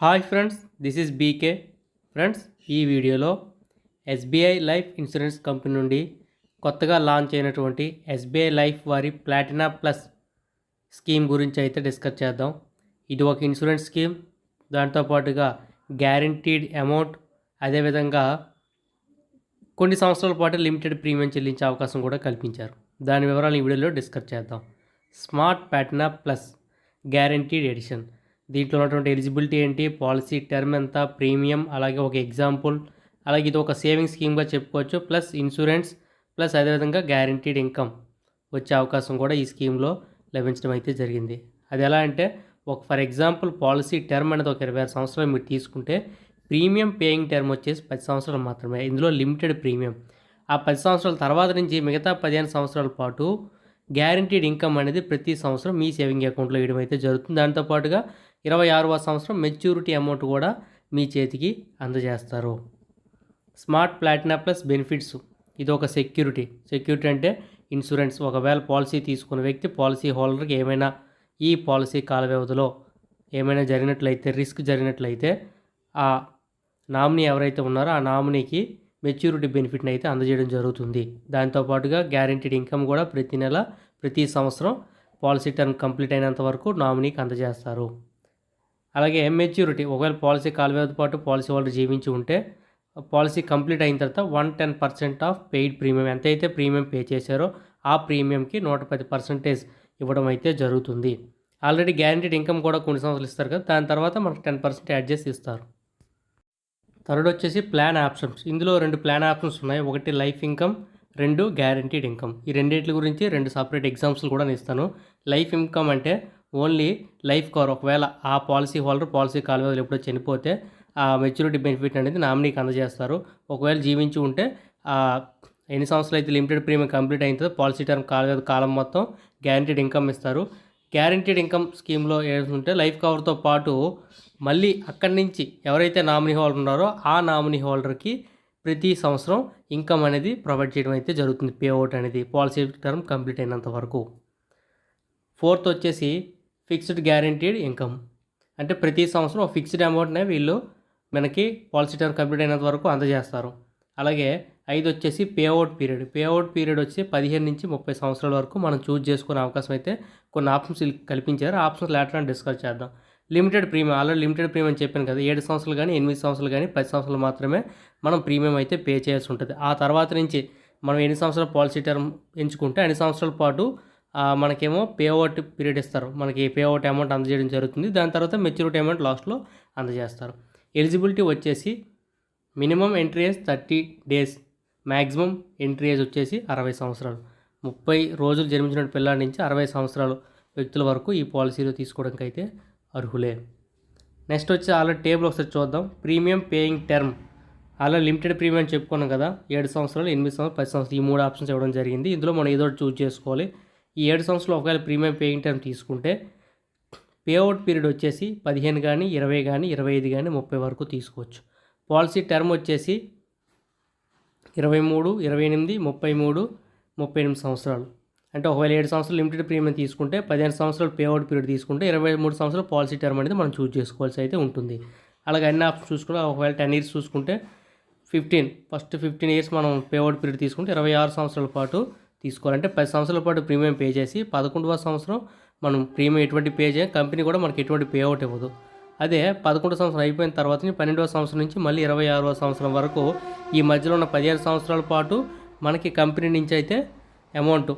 Hi friends this is BK friends ఈ వీడియోలో SBI life insurance company నుండి కొత్తగా లాంచ్ అయినటువంటి ఎస్బీఐ లైఫ్ వారి ప్లాటినా ప్లస్ స్కీమ్ గురించి అయితే డిస్కస్ చేద్దాం. ఇది ఒక ఇన్సూరెన్స్ స్కీమ్ దాంతోపాటుగా గ్యారంటీడ్ అమౌంట్ అదేవిధంగా కొన్ని సంవత్సరాల పాటు లిమిటెడ్ ప్రీమియం చెల్లించే అవకాశం కూడా కల్పించారు. దాని వివరాలు ఈ వీడియోలో డిస్కస్ చేద్దాం. Smart Platina plus guaranteed edition దీంట్లో ఉన్నటువంటి ఎలిజిబిలిటీ ఏంటి? పాలసీ టర్మ్ ఎంత? ప్రీమియం అలాగే ఒక ఎగ్జాంపుల్ అలాగే ఇది ఒక సేవింగ్ స్కీమ్గా చెప్పుకోవచ్చు ప్లస్ ఇన్సూరెన్స్ ప్లస్ అదేవిధంగా గ్యారంటీడ్ ఇన్కమ్ వచ్చే అవకాశం కూడా ఈ స్కీమ్లో లభించడం అయితే జరిగింది. అది ఎలా అంటే ఒక ఫర్ ఎగ్జాంపుల్ పాలసీ టర్మ్ అనేది ఒక ఇరవై ఆరు సంవత్సరాలు మీరు తీసుకుంటే ప్రీమియం పేయింగ్ టర్మ్ వచ్చేసి పది సంవత్సరాలు మాత్రమే. ఇందులో లిమిటెడ్ ప్రీమియం. ఆ పది సంవత్సరాల తర్వాత నుంచి మిగతా పదిహేను సంవత్సరాల పాటు గ్యారంటీడ్ ఇన్కమ్ అనేది ప్రతి సంవత్సరం మీ సేవింగ్ అకౌంట్లో వేయడం అయితే జరుగుతుంది. దాంతోపాటుగా ఇరవై ఆరవ సంవత్సరం మెచ్యూరిటీ అమౌంట్ కూడా మీ చేతికి అందజేస్తారు. స్మార్ట్ ప్లాటినా ప్లస్ బెనిఫిట్స్ ఇది ఒక సెక్యూరిటీ సెక్యూరిటీ అంటే ఇన్సూరెన్స్ ఒకవేళ పాలసీ తీసుకున్న వ్యక్తి పాలసీ హోల్డర్కి ఏమైనా ఈ పాలసీ కాల వ్యవధిలో ఏమైనా జరిగినట్లయితే రిస్క్ జరిగినట్లయితే ఆ నామినీ ఎవరైతే ఉన్నారో ఆ నామినీకి మెచ్యూరిటీ బెనిఫిట్ని అయితే అందజేయడం జరుగుతుంది. దాంతోపాటుగా గ్యారంటీడ్ ఇన్కమ్ కూడా ప్రతి నెల ప్రతి సంవత్సరం పాలసీ టర్మ్ కంప్లీట్ అయినంత వరకు నామినీకి అందజేస్తారు. అలాగే మెచ్యూరిటీ ఒకవేళ పాలసీ కాలవ్యవధి పాటు పాలసీ హోల్డర్ జీవించి ఉంటే పాలసీ కంప్లీట్ అయిన తర్వాత one ten percent of paid premium ఎంతైతే ప్రీమియం పే చేశారో ఆ ప్రీమియంకి నూట పది పర్సెంటేజ్ ఇవ్వడం అయితే జరుగుతుంది. ఆల్రెడీ గ్యారంటీడ్ ఇన్కమ్ కూడా కొన్ని సంవత్సరాలు ఇస్తారు కదా దాని తర్వాత మనకు టెన్ పర్సెంట్ యాడ్ చేసి ఇస్తారు థర్డ్ వచ్చేసి ప్లాన్ ఆప్షన్స్. ఇందులో రెండు ప్లాన్ ఆప్షన్స్ ఉన్నాయి. ఒకటి లైఫ్ ఇన్కమ్ రెండు గ్యారంటీడ్ ఇన్కమ్. ఈ రెండింటి గురించి రెండు సపరేట్ ఎగ్జామ్స్లు కూడా నేను ఇస్తాను. లైఫ్ ఇన్కమ్ అంటే ఓన్లీ లైఫ్ కవర్ ఒకవేళ ఆ పాలసీ హోల్డర్ పాలసీ కాల ఎప్పుడో చనిపోతే ఆ మెచ్యూరిటీ బెనిఫిట్ అనేది నామినీకి అందజేస్తారు. ఒకవేళ జీవించి ఉంటే ఆ ఎన్ని సంవత్సరాలు అయితే లిమిటెడ్ ప్రీమియం కంప్లీట్ అయిన పాలసీ టర్మ్ కాల కాలం మొత్తం గ్యారంటీడ్ ఇన్కమ్ ఇస్తారు. గ్యారంటీడ్ ఇన్కమ్ స్కీమ్లో ఏంటంటే లైఫ్ కవర్తో పాటు మళ్ళీ అక్కడి నుంచి ఎవరైతే నామినీ హోల్డర్ ఉన్నారో ఆ నామినీ హోల్డర్కి ప్రతి సంవత్సరం ఇన్కమ్ అనేది ప్రొవైడ్ చేయడం అయితే జరుగుతుంది. పే అవుట్ అనేది పాలసీ టర్మ్ కంప్లీట్ అయినంత వరకు. ఫోర్త్ వచ్చేసి ఫిక్స్డ్ గ్యారంటీడ్ ఇన్కమ్. అంటే ప్రతి సంవత్సరం ఫిక్స్డ్ అమౌంట్నే వీళ్ళు మనకి పాలసీ టర్మ్ కంప్లీట్ అయినంత వరకు అందజేస్తారు. అలాగే ఐదు వచ్చేసి పేఅవుట్ పీరియడ్ పేఅవుట్ పీరియడ్ వచ్చి పదిహేను నుంచి ముప్పై సంవత్సరాల వరకు మనం చూజ్ చేసుకునే అవకాశం అయితే కొన్ని ఆప్షన్స్ కల్పించారు. ఆప్షన్స్ లేటర్ డిస్కస్ చేద్దాం. Limited premium already limited premium అని చెప్పాను కదా. ఏడు సంవత్సరాలు కానీ ఎనిమిది సంవత్సరాలు కానీ పది సంవత్సరాలు మాత్రమే మనం ప్రీమియం అయితే పే చేయాల్సి ఉంటుంది. ఆ తర్వాత నుంచి మనం ఎన్ని సంవత్సరాల పాలసీ టర్మ్ ఎంచుకుంటే అన్ని సంవత్సరాల పాటు మనకేమో పేఅవుట్ పీరియడ్ ఇస్తారు. మనకి పేఅవుట్ అమౌంట్ అందజేయడం జరుగుతుంది. దాని తర్వాత మెచ్యూరిటీ అమౌంట్ లాస్ట్లో అందజేస్తారు. ఎలిజిబిలిటీ వచ్చేసి minimum entry age thirty days maximum entry age వచ్చేసి అరవై సంవత్సరాలు. ముప్పై రోజులు జన్మించిన పిల్లల నుంచి అరవై సంవత్సరాలు వ్యక్తుల వరకు ఈ పాలసీలో తీసుకోవడానికి అయితే అర్హులే. నెక్స్ట్ వచ్చి ఆల్రెడీ టేబుల్ ఒకసారి చూద్దాం. Premium paying term. అలా లిమిటెడ్ ప్రీమియం చెప్పుకున్నాం కదా. ఏడు సంవత్సరాలు ఎనిమిది సంవత్సరాలు పది సంవత్సరాలు ఈ మూడు ఆప్షన్స్ ఇవ్వడం జరిగింది. ఇందులో మనం ఏదో చూజ్ చూస్ చేసుకోవాలి. ఈ ఏడు సంవత్సరాలు ఒకవేళ ప్రీమియం పేయింగ్ టర్మ్ తీసుకుంటే పేఅవుట్ పీరియడ్ వచ్చేసి పదిహేను కానీ ఇరవై కానీ ఇరవై ఐదు కానీ ముప్పై వరకు తీసుకోవచ్చు. పాలసీ టర్మ్ వచ్చేసి ఇరవై మూడు ఇరవై ఎనిమిది ముప్పై మూడు ముప్పై ఎనిమిది సంవత్సరాలు. అంటే ఒకవేళ ఏడు సంవత్సరాలు లిమిటెడ్ ప్రీమియం తీసుకుంటే పదిహేను సంవత్సరాలు పేఅవుట్ పీరియడ్ తీసుకుంటే ఇరవై మూడు సంవత్సరాలు పాలసీ టర్మ్ అనేది మనం చూస్ చేసుకోవాల్సి అయితే ఉంటుంది. అలాగే అన్ని ఆప్షన్ చూసుకుంటే ఒకవేళ టెన్ ఇయర్స్ చూసుకుంటే ఫిఫ్టీన్ ఫస్ట్ ఫిఫ్టీన్ ఇయర్స్ మనం పేఅవుట్ పీరియడ్ తీసుకుంటే ఇరవై ఆరు సంవత్సరాల పాటు తీసుకోవాలంటే పది సంవత్సరాల పాటు ప్రీమియం పే చేసి పదకొండవ సంవత్సరం మనం ప్రీమియం ఎటువంటి పే చేయాలి కంపెనీ కూడా మనకి ఎటువంటి పే అవుట్ ఇవ్వదు. అదే పదకొండు సంవత్సరం అయిపోయిన తర్వాత నుంచి పన్నెండవ సంవత్సరం నుంచి మళ్ళీ ఇరవై ఆరవ సంవత్సరం వరకు ఈ మధ్యలో ఉన్న పదిహేను సంవత్సరాల పాటు మనకి కంపెనీ నుంచి అయితే అమౌంట్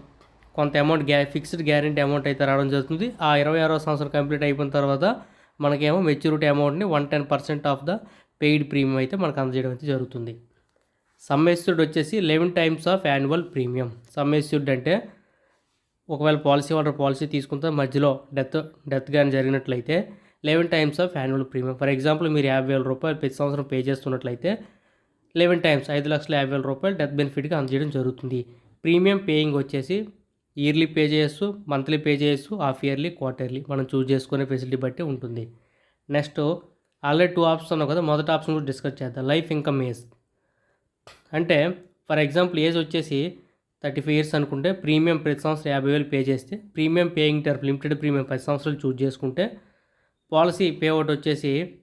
కొంత అమౌంట్ గ్యా ఫిక్స్డ్ గ్యారెంటీ అమౌంట్ అయితే రావడం జరుగుతుంది. ఆ ఇరవై ఆరవ సంవత్సరం కంప్లీట్ అయిపోయిన తర్వాత మనకేమో మెచ్యూరిటీ అమౌంట్ని one ten percent of the paid premium అయితే మనకు అందజేయడం అయితే జరుగుతుంది. సమ్మెస్యూడ్ వచ్చేసి eleven times of annual premium. Sum assured అంటే ఒకవేళ పాలసీ హోల్డర్ పాలసీ తీసుకుంటే మధ్యలో డెత్ డెత్ కానీ జరిగినట్లయితే eleven times of annual premium. For example మీరు యాభై వేల రూపాయలు ప్రతి సంవత్సరం పే చేస్తున్నట్లయితే లెవెన్ టైమ్స్ ఐదు లక్షల యాభై వేల రూపాయలు డెత్ బెనిఫిట్గా అందజేయడం జరుగుతుంది. ప్రీమియం పేయింగ్ వచ్చేసి ఇయర్లీ పే చేయొచ్చు మంత్లీ పే చేయొచ్చు హాఫ్ ఇయర్లీ క్వార్టర్లీ. మనం చూస్ చేసుకునే ఫెసిలిటీ బట్టి ఉంటుంది. నెక్స్ట్ ఆల్రెడీ టూ ఆప్షన్స్ ఉన్నాయి కదా మొదటి ఆప్షన్ కూడా డిస్కస్ చేద్దాం. Life income age. అంటే ఫర్ ఎగ్జాంపుల్ ఏజ్ వచ్చేసి థర్టీ ఫైవ్ ఇయర్స్ అనుకుంటే ప్రీమియం ప్రతి సంవత్సరం యాభై వేలు పే చేస్తే premium paying term limited premium పది సంవత్సరాలు చూజ్ చేసుకుంటే పాలసీ పేఅవుట్ వచ్చేసి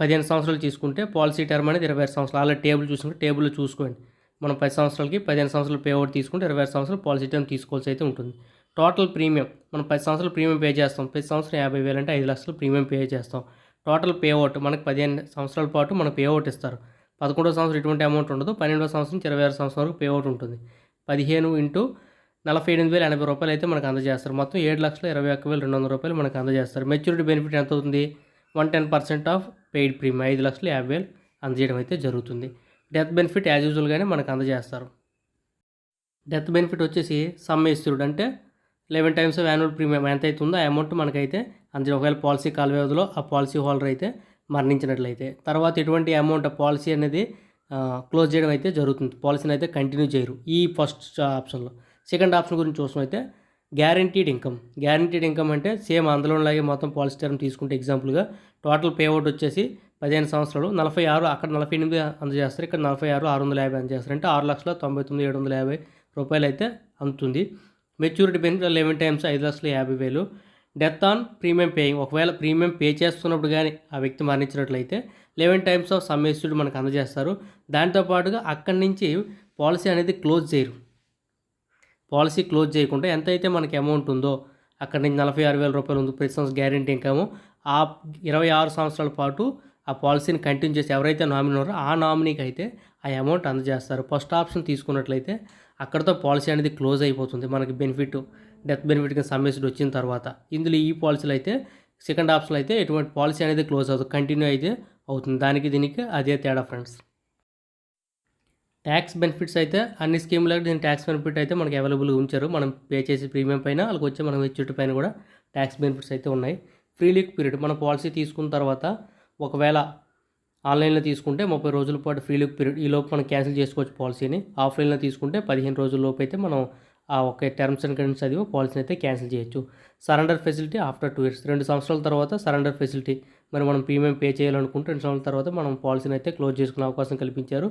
పదిహేను సంవత్సరాలు తీసుకుంటే పాలసీ టర్మ్ అనేది ఇరవై ఆరు సంవత్సరాలు. అలా టేబుల్ చూసుకుంటే టేబుల్లో చూసుకోండి. మనం పది సంవత్సరాలకి పదిహేను సంవత్సరాలు పేఅవుట్ తీసుకుంటే ఇరవై ఆరు సంవత్సరాలు పాలసీ టర్మ్ తీసుకోవాల్సి అయితే ఉంటుంది. టోటల్ ప్రీమియం మనం పది సంవత్సరాలు ప్రీమియం పే చేస్తాం. ప్రతి సంవత్సరం యాభై వేలు అంటే ఐదు లక్షలు ప్రీమియం పే చేస్తాం. టోటల్ పేఅవుట్ మనకు పదిహేను సంవత్సరాల పాటు మనకు పేఅవుట్ ఇస్తారు. పదకొండో సంవత్సరం ఎటువంటి అమౌంట్ ఉండదు. పన్నెండో సంవత్సరం నుంచి ఇరవై ఆరు సంవత్సరం వరకు ఉంటుంది. పదిహేను ఇంటూ నలభై ఎనిమిది వేల ఎనభై రూపాయలు అయితే మనకు అందజేస్తారు. మొత్తం ఏడు లక్షల ఇరవై ఒక్క వేల రెండు వందల రూపాయలు మనకు అందజేస్తారు. మెచ్యూరిటీ బెనిఫిట్ ఎంత అవుతుంది? One ten percent of paid premium ఐదు లక్షలు యాభై వేలు అందజేయడం అయితే జరుగుతుంది. డెత్ బెనిఫిట్ యాజ్ యూజువల్గానే మనకు అందజేస్తారు. డెత్ బెనిఫిట్ వచ్చేసి సమ్మేశ్వరుడు అంటే eleven times of annual premium ఎంత అవుతుందో ఆ అమౌంట్ మనకైతే అందులో ఒకవేళ పాలసీ కాల వ్యవధిలో ఆ పాలసీ హోల్డర్ అయితే మరణించినట్లయితే. తర్వాత ఎటువంటి అమౌంట్ పాలసీ అనేది క్లోజ్ చేయడం అయితే జరుగుతుంది. పాలసీని అయితే కంటిన్యూ చేయరు. ఈ ఫస్ట్ ఆప్షన్లో సెకండ్ ఆప్షన్ గురించి చూసిన అయితే గ్యారంటీడ్ ఇన్కమ్ గ్యారంటీడ్ ఇన్కమ్ అంటే సేమ్ అందులోలాగే మొత్తం పాలసీ టర్మ్ తీసుకుంటే ఎగ్జాంపుల్గా టోటల్ పేఅవుట్ వచ్చేసి పదిహేను సంవత్సరాలు నలభై ఆరు అక్కడ నలభై ఎనిమిది అందజేస్తారు ఇక్కడ నలభై ఆరు ఆరు వందల యాభై అందజేస్తారు అంటే ఆరు లక్షల తొంభై తొమ్మిది ఏడు వందల యాభై రూపాయలు అయితే అందుతుంది. మెచ్యూరిటీ బెనిఫిట్ లెవెన్ టైమ్స్ ఐదు లక్షల యాభై వేలు. డెత్ ఆన్ ప్రీమియం పేయింగ్ ఒకవేళ ప్రీమియం పే చేస్తున్నప్పుడు కానీ ఆ వ్యక్తి మరణించినట్లయితే eleven times of sum assured మనకు అందజేస్తారు. దాంతోపాటుగా అక్కడి నుంచి పాలసీ అనేది క్లోజ్ చేయరు. పాలసీ క్లోజ్ చేయకుండా ఎంత అయితే మనకి అమౌంట్ ఉందో అక్కడి నుంచి నలభై ఆరు వేల రూపాయలు ఉంది ప్రతి సంవత్సరం గ్యారంటీ ఇన్కమ్ ఆ ఇరవై ఆరు సంవత్సరాల పాటు ఆ పాలసీని కంటిన్యూ చేసి ఎవరైతే నామినీ ఉన్నారో ఆ నామినీకి అయితే ఆ అమౌంట్ అందజేస్తారు. ఫస్ట్ ఆప్షన్ తీసుకున్నట్లయితే అక్కడతో పాలసీ అనేది క్లోజ్ అయిపోతుంది. మనకి బెనిఫిట్ డెత్ బెనిఫిట్ కింద సమ్మెస్డ్ వచ్చిన తర్వాత ఇందులో ఈ పాలసీలు అయితే సెకండ్ ఆప్షన్ అయితే ఎటువంటి పాలసీ అనేది క్లోజ్ అవుతుంది కంటిన్యూ అయితే అవుతుంది. దానికి దీనికి అదే తేడా ఫ్రెండ్స్ ట్యాక్స్ బెనిఫిట్స్ అయితే అన్ని స్కీమ్లకు దీని ట్యాక్స్ బెనిఫిట్ అయితే మనకి అవైలబుల్గా ఉంచారు. మనం పే చేసే ప్రీమియం పైన వాళ్ళకి వచ్చే మనం ఇచ్చేటి పైన కూడా ట్యాక్స్ బెనిఫిట్స్ అయితే ఉన్నాయి. ఫ్రీ లీక్ పీరియడ్ మన పాలసీ తీసుకున్న తర్వాత ఒకవేళ ఆన్లైన్లో తీసుకుంటే ముప్పై రోజుల పాటు ఫ్రీ లీక్ పీరియడ్ ఈ లోపు మనం క్యాన్సిల్ చేసుకోవచ్చు పాలసీని. ఆఫ్లైన్లో తీసుకుంటే పదిహేను రోజుల లోపు అయితే మనం ఆ ఒక టర్మ్స్ అండ్ కండిషన్స్ చదివి పాలసీని అయితే క్యాన్సిల్ చేయొచ్చు. Surrender facility after two years రెండు సంవత్సరాల తర్వాత సరెండర్ ఫెసిలిటీ మరి మనం ప్రీమియం పే చేయాలనుకుంటే రెండు సంవత్సరాల తర్వాత మనం పాలసీని అయితే క్లోజ్ చేసుకునే అవకాశం కల్పించారు.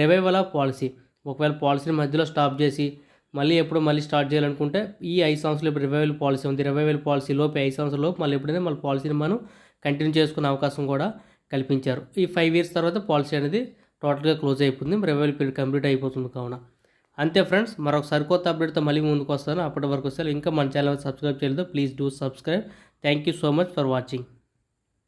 రివైవల్ ఆఫ్ పాలసీ ఒకవేళ పాలసీని మధ్యలో స్టాప్ చేసి మళ్ళీ ఎప్పుడు మళ్ళీ స్టార్ట్ చేయాలనుకుంటే ఈ ఐదు సంవత్సరాలు ఇప్పుడు రివైవల్ పాలసీ ఉంది. రివైవల్ పాలసీ లోపు ఐదు సంవత్సరాల లోపు మళ్ళీ ఎప్పుడైనా మళ్ళీ పాలసీని మనం కంటిన్యూ చేసుకునే అవకాశం కూడా కల్పించారు. ఈ ఫైవ్ ఇయర్స్ తర్వాత పాలసీ అనేది టోటల్గా క్లోజ్ అయిపోతుంది. రివైవల్ పీరియడ్ కంప్లీట్ అయిపోతుంది కావున. అంతే ఫ్రెండ్స్ మరొక సరికొత్త అప్డేట్తో మళ్ళీ ముందుకు వస్తాను. అప్పటి వరకు వస్తే ఇంకా మన ఛానల్ సబ్స్క్రైబ్ చేయలేదు please do subscribe thank you so much for watching